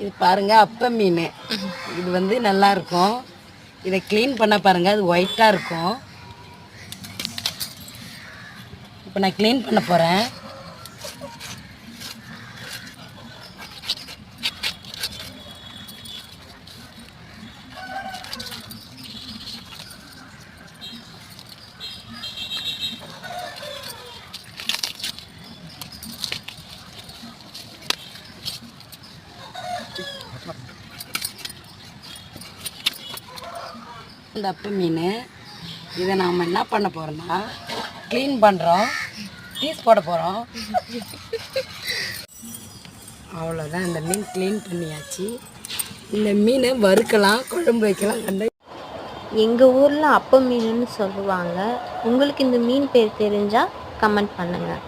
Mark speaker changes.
Speaker 1: இது பாருங்க அப்ப மீன். இது வந்து நல்லா இருக்கும். இதை க்ளீன் பண்ண பாருங்க அது ஒயிட்டாக இருக்கும். இப்போ நான் க்ளீன் பண்ண போகிறேன் இந்த அப்ப மீன். இதை நாம் என்ன பண்ண போகிறோம்னா க்ளீன் பண்ணுறோம் பீஸ் போட போகிறோம் அவ்வளோதான் இந்த மீன் க்ளீன் பண்ணியாச்சு. இந்த மீனை வறுக்கலாம் குழம்பு வைக்கலாம் கண்டு
Speaker 2: எங்கள் ஊரில் அப்ப மீனுன்னு சொல்லுவாங்க. உங்களுக்கு இந்த மீன் பேர் தெரிஞ்சால் கமெண்ட் பண்ணுங்கள்